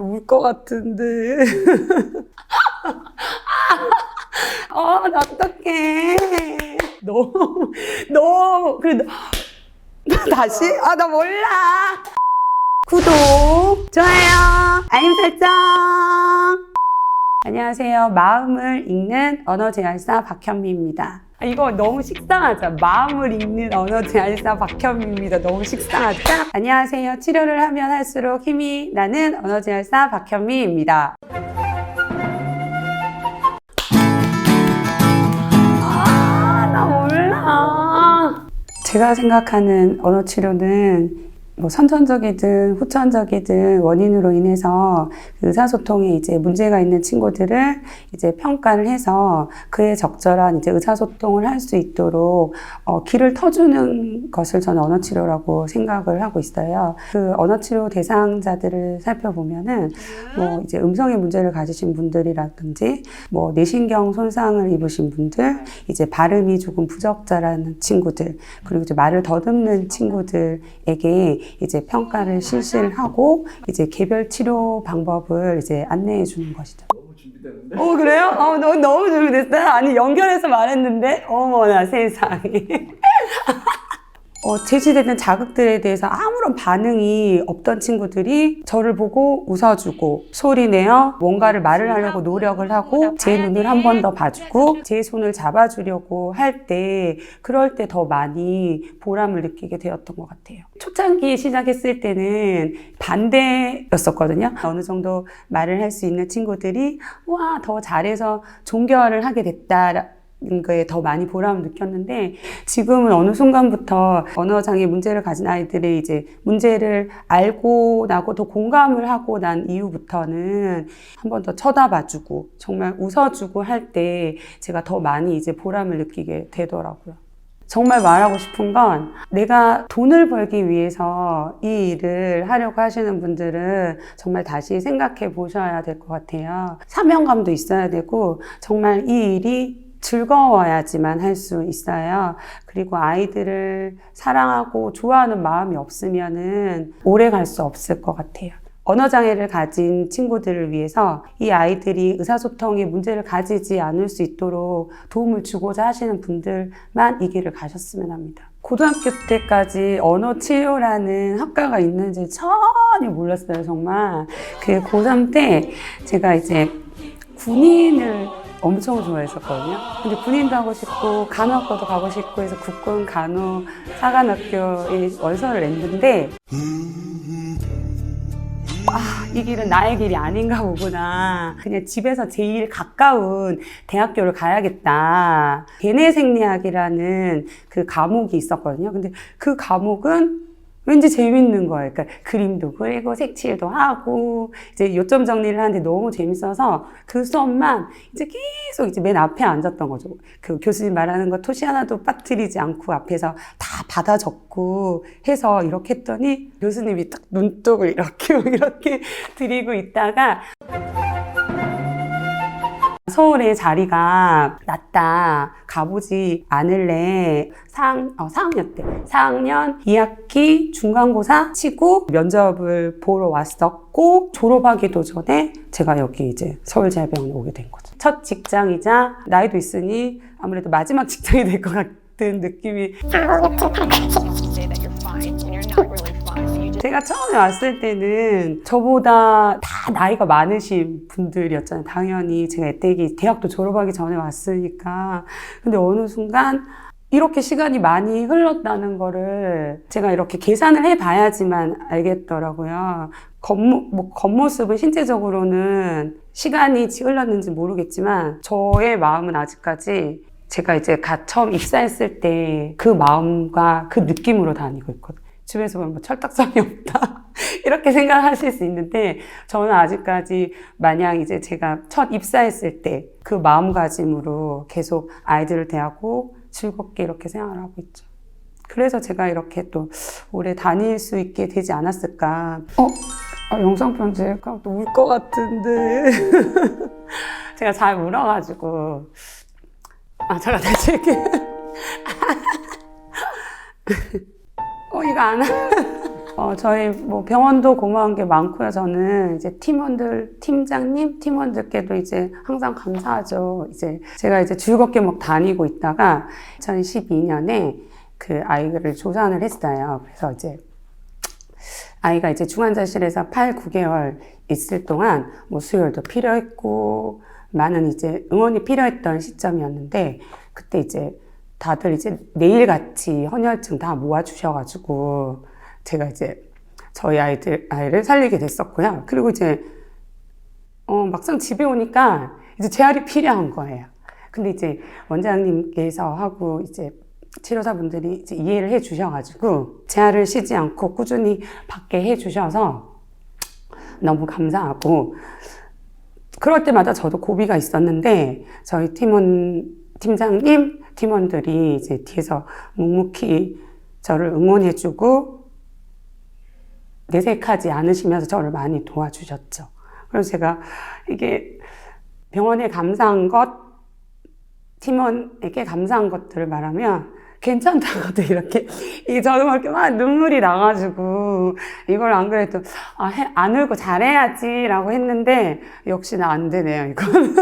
울 것 같은데. 아, 나 어떡해. 너무, 너무, 그래, 다시? 아, 나 몰라. 구독, 좋아요, 알림 설정. 안녕하세요. 마음을 읽는 언어 제알사 박현미입니다. 아, 이거 너무 식상하죠? 마음을 읽는 언어 제알사 박현미입니다. 너무 식상하죠? 안녕하세요. 치료를 하면 할수록 힘이 나는 언어 제알사 박현미입니다. 아, 나 몰라. 제가 생각하는 언어 치료는 뭐 선천적이든 후천적이든 원인으로 인해서 그 의사소통에 이제 문제가 있는 친구들을 이제 평가를 해서 그에 적절한 이제 의사소통을 할 수 있도록 어, 길을 터주는 것을 저는 언어치료라고 생각을 하고 있어요. 그 언어치료 대상자들을 살펴보면은 뭐 이제 음성의 문제를 가지신 분들이라든지 뭐 뇌신경 손상을 입으신 분들, 이제 발음이 조금 부적절한 친구들, 그리고 이제 말을 더듬는 친구들에게 이제 평가를 실시를 하고 이제 개별 치료 방법을 이제 안내해 주는 것이죠. 준비되는데? 어 그래요? 어 너무 너무 준비됐어요. 아니 연결해서 말했는데 어머나 세상에. 어, 제시되는 자극들에 대해서 아무런 반응이 없던 친구들이 저를 보고 웃어주고 소리내어 뭔가를 말을 하려고 노력을 하고 제 눈을 한 번 더 봐주고 제 손을 잡아주려고 할 때 그럴 때 더 많이 보람을 느끼게 되었던 것 같아요. 초창기에 시작했을 때는 반대였었거든요. 어느 정도 말을 할 수 있는 친구들이 와, 더 잘해서 종결을 하게 됐다. 거에 더 많이 보람을 느꼈는데 지금은 어느 순간부터 언어 장애 문제를 가진 아이들의 이제 문제를 알고 나고 더 공감을 하고 난 이후부터는 한 번 더 쳐다봐주고 정말 웃어주고 할 때 제가 더 많이 이제 보람을 느끼게 되더라고요. 정말 말하고 싶은 건 내가 돈을 벌기 위해서 이 일을 하려고 하시는 분들은 정말 다시 생각해 보셔야 될 것 같아요. 사명감도 있어야 되고 정말 이 일이 즐거워야지만 할 수 있어요. 그리고 아이들을 사랑하고 좋아하는 마음이 없으면은 오래 갈 수 없을 것 같아요. 언어장애를 가진 친구들을 위해서 이 아이들이 의사소통에 문제를 가지지 않을 수 있도록 도움을 주고자 하시는 분들만 이 길을 가셨으면 합니다. 고등학교 때까지 언어 치료라는 학과가 있는지 전혀 몰랐어요, 정말. 그 고3 때 제가 이제 군인을 엄청 좋아했었거든요. 근데 군인도 하고 싶고 간호학과도 가고 싶고 해서 국군 간호 사관학교에 원서를 냈는데 아, 이 길은 나의 길이 아닌가 보구나. 그냥 집에서 제일 가까운 대학교를 가야겠다. 개내생리학이라는 그 과목이 있었거든요. 근데 그 과목은 왠지 재밌는 거예요. 그러니까 그림도 그리고 색칠도 하고 이제 요점 정리를 하는데 너무 재밌어서 그 수업만 이제 계속 이제 맨 앞에 앉았던 거죠. 그 교수님 말하는 거 토시 하나도 빠뜨리지 않고 앞에서 다 받아 적고 해서 이렇게 했더니 교수님이 딱 눈독을 이렇게 이렇게 들이고 있다가 서울에 자리가 낮다. 가보지 않을래. 상, 어, 4학년 때. 4학년 2학기 중간고사 치고 면접을 보러 왔었고, 졸업하기도 전에 제가 여기 이제 서울제일병원에 오게 된 거죠. 첫 직장이자 나이도 있으니 아무래도 마지막 직장이 될 것 같은 느낌이 제가 처음에 왔을 때는 저보다 다 나이가 많으신 분들이었잖아요. 당연히 제가 애때기 대학도 졸업하기 전에 왔으니까. 근데 어느 순간 이렇게 시간이 많이 흘렀다는 거를 제가 이렇게 계산을 해봐야지만 알겠더라고요. 겉모, 뭐 겉모습은 신체적으로는 시간이 흘렀는지 모르겠지만 저의 마음은 아직까지 제가 이제 갓 처음 입사했을 때 그 마음과 그 느낌으로 다니고 있거든요. 집에서 뭐 철딱선이 없다. 이렇게 생각하실 수 있는데, 저는 아직까지 마냥 이제 제가 첫 입사했을 때 그 마음가짐으로 계속 아이들을 대하고 즐겁게 이렇게 생활을 하고 있죠. 그래서 제가 이렇게 또 오래 다닐 수 있게 되지 않았을까. 어? 아, 영상편지가 또울 것 같은데. 제가 잘 울어가지고. 아, 제가 다시 이렇게. 안 하. 어, 저희 뭐 병원도 고마운 게 많고요. 저는 이제 팀원들, 팀장님, 팀원들께도 이제 항상 감사하죠. 이제 제가 이제 즐겁게 막 다니고 있다가 2012년에 그 아이를 조산을 했어요. 그래서 이제 아이가 이제 중환자실에서 8, 9개월 있을 동안 뭐 수혈도 필요했고 많은 이제 응원이 필요했던 시점이었는데 그때 이제 다들 이제 내일같이 헌혈증 다 모아주셔가지고 제가 이제 저희 아이들, 아이를 살리게 됐었고요. 그리고 이제 어, 막상 집에 오니까 이제 재활이 필요한 거예요. 근데 이제 원장님께서 하고 이제 치료사분들이 이제 이해를 해 주셔가지고 재활을 쉬지 않고 꾸준히 받게 해 주셔서 너무 감사하고 그럴 때마다 저도 고비가 있었는데 저희 팀원 팀장님 팀원들이 이제 뒤에서 묵묵히 저를 응원해주고 내색하지 않으시면서 저를 많이 도와주셨죠. 그래서 제가 이게 병원에 감사한 것, 팀원에게 감사한 것들을 말하면 괜찮다고도 이렇게 이게 저도 막 이렇게 막 눈물이 나가지고 이걸 안 그래도 아, 해- 안 울고 잘해야지라고 했는데 역시나 안 되네요 이거는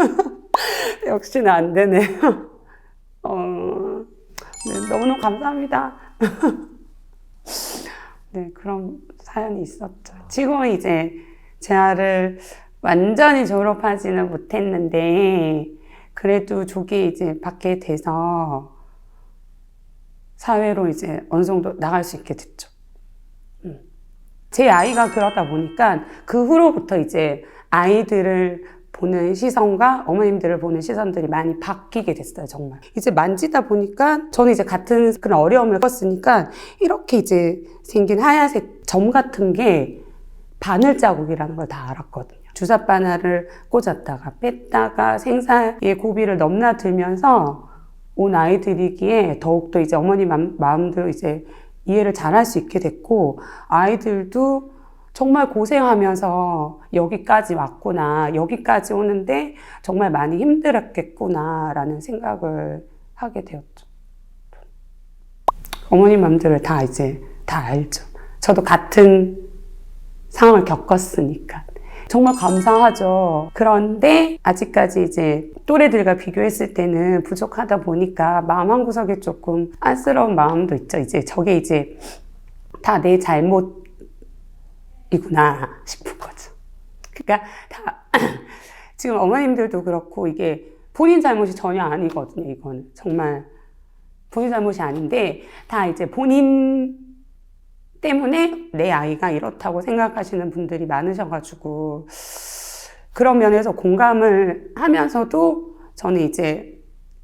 역시나 안 되네요. 어, 네, 너무너무 감사합니다. 네, 그런 사연이 있었죠. 지금은 이제 재활을 완전히 졸업하지는 못했는데, 그래도 조기 이제 받게 돼서 사회로 이제 어느 정도 나갈 수 있게 됐죠. 음. 제 아이가 그러다 보니까 그 후로부터 이제 아이들을 보는 시선과 어머님들을 보는 시선들이 많이 바뀌게 됐어요, 정말. 이제 만지다 보니까 저는 이제 같은 그런 어려움을 겪었으니까 이렇게 이제 생긴 하얀색 점 같은 게 바늘 자국이라는 걸 다 알았거든요. 주사 바늘을 꽂았다가 뺐다가 생사의 고비를 넘나들면서 온 아이들이기에 더욱더 이제 어머니 맘- 마음도 이제 이해를 잘 할 수 있게 됐고 아이들도 정말 고생하면서 여기까지 왔구나 여기까지 오는데 정말 많이 힘들었겠구나라는 생각을 하게 되었죠. 어머니 맘들을 다 이제 다 알죠. 저도 같은 상황을 겪었으니까. 정말 감사하죠. 그런데 아직까지 이제 또래들과 비교했을 때는 부족하다 보니까 마음 한 구석에 조금 안쓰러운 마음도 있죠. 이제 저게 이제 다 내 잘못 이구나 싶은 거죠. 그러니까 다 지금 어머님들도 그렇고 이게 본인 잘못이 전혀 아니거든요. 이거는 정말 본인 잘못이 아닌데 다 이제 본인 때문에 내 아이가 이렇다고 생각하시는 분들이 많으셔가지고 그런 면에서 공감을 하면서도 저는 이제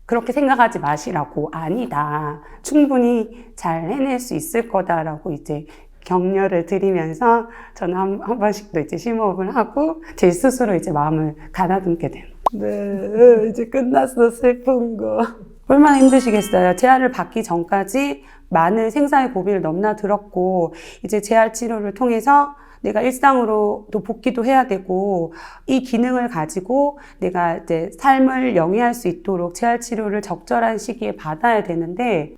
그렇게 생각하지 마시라고 아니다 충분히 잘 해낼 수 있을 거다라고 이제 격려를 드리면서 저는 한, 한 번씩 또 이제 심호흡을 하고 제 스스로 이제 마음을 가다듬게 돼요. 네, 이제 끝났어 슬픈 거. 얼마나 힘드시겠어요. 재활을 받기 전까지 많은 생사의 고비를 넘나들었고 이제 재활 치료를 통해서 내가 일상으로 또 복귀도 해야 되고 이 기능을 가지고 내가 이제 삶을 영위할 수 있도록 재활 치료를 적절한 시기에 받아야 되는데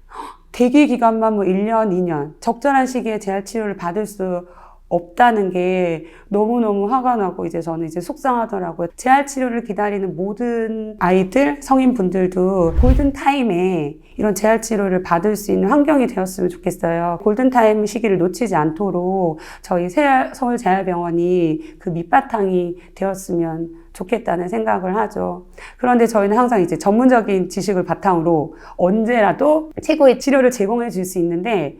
대기 기간만 뭐 1년, 2년 적절한 시기에 재활 치료를 받을 수 없다는 게 너무너무 화가 나고 이제 저는 이제 속상하더라고요. 재활 치료를 기다리는 모든 아이들, 성인분들도 골든 타임에 이런 재활 치료를 받을 수 있는 환경이 되었으면 좋겠어요. 골든 타임 시기를 놓치지 않도록 저희 세알- 서울 재활병원이 그 밑바탕이 되었으면 좋겠다는 생각을 하죠. 그런데 저희는 항상 이제 전문적인 지식을 바탕으로 언제라도 최고의 치료를 제공해 줄 수 있는데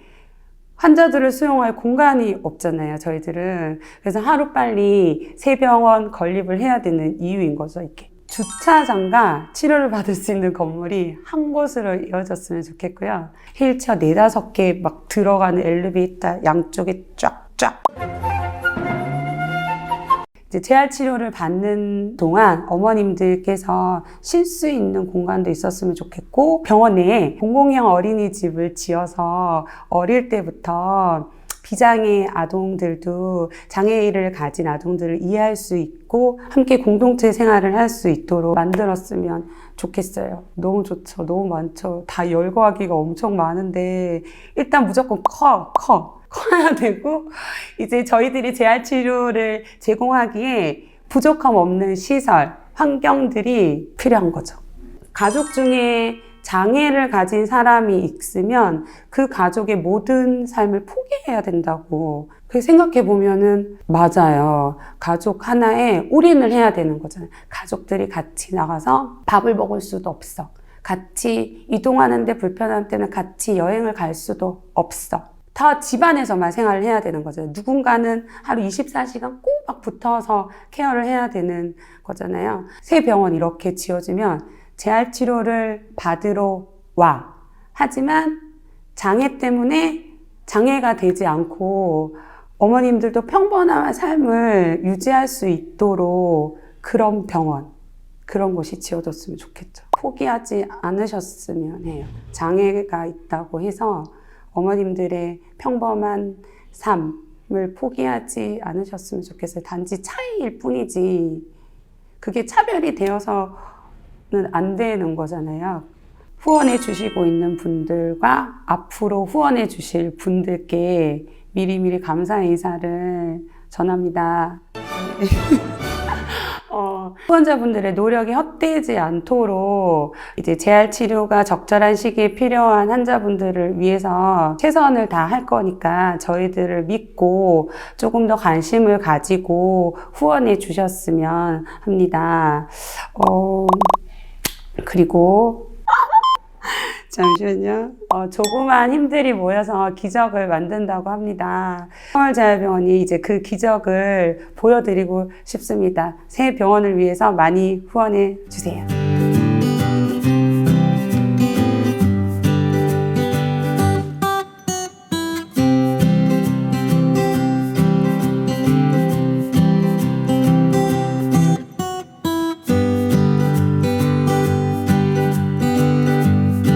환자들을 수용할 공간이 없잖아요, 저희들은. 그래서 하루빨리 새 병원 건립을 해야 되는 이유인 거죠, 이게. 주차장과 치료를 받을 수 있는 건물이 한 곳으로 이어졌으면 좋겠고요. 휠체어 네다섯 개 막 들어가는 엘리베이터 양쪽에 쫙쫙. 재활 치료를 받는 동안 어머님들께서 쉴 수 있는 공간도 있었으면 좋겠고 병원 내에 공공형 어린이집을 지어서 어릴 때부터 비장애 아동들도 장애를 가진 아동들을 이해할 수 있고 함께 공동체 생활을 할 수 있도록 만들었으면 좋겠어요. 너무 좋죠. 너무 많죠. 다 열거하기가 엄청 많은데 일단 무조건 커, 커. 커야 되고 이제 저희들이 재활 치료를 제공하기에 부족함 없는 시설, 환경들이 필요한 거죠. 가족 중에 장애를 가진 사람이 있으면 그 가족의 모든 삶을 포기해야 된다고. 그 생각해 보면은 맞아요. 가족 하나에 올인을 해야 되는 거잖아요. 가족들이 같이 나가서 밥을 먹을 수도 없어. 같이 이동하는데 불편할 때는 같이 여행을 갈 수도 없어. 다 집안에서만 생활을 해야 되는 거잖아요. 누군가는 하루 24시간 꼬박 붙어서 케어를 해야 되는 거잖아요. 새 병원 이렇게 지어지면 재활 치료를 받으러 와. 하지만 장애 때문에 장애가 되지 않고 어머님들도 평범한 삶을 유지할 수 있도록 그런 병원, 그런 곳이 지어졌으면 좋겠죠. 포기하지 않으셨으면 해요. 장애가 있다고 해서 어머님들의 평범한 삶을 포기하지 않으셨으면 좋겠어요. 단지 차이일 뿐이지. 그게 차별이 되어서는 안 되는 거잖아요. 후원해 주시고 있는 분들과 앞으로 후원해 주실 분들께 미리미리 감사 인사를 전합니다. 어, 후원자분들의 노력이 헛되지 않도록 이제 재활 치료가 적절한 시기에 필요한 환자분들을 위해서 최선을 다할 거니까 저희들을 믿고 조금 더 관심을 가지고 후원해 주셨으면 합니다. 어, 그리고 잠시만요. 어, 조그만 힘들이 모여서 기적을 만든다고 합니다. 서울자율병원이 이제 그 기적을 보여드리고 싶습니다. 새 병원을 위해서 많이 후원해 주세요.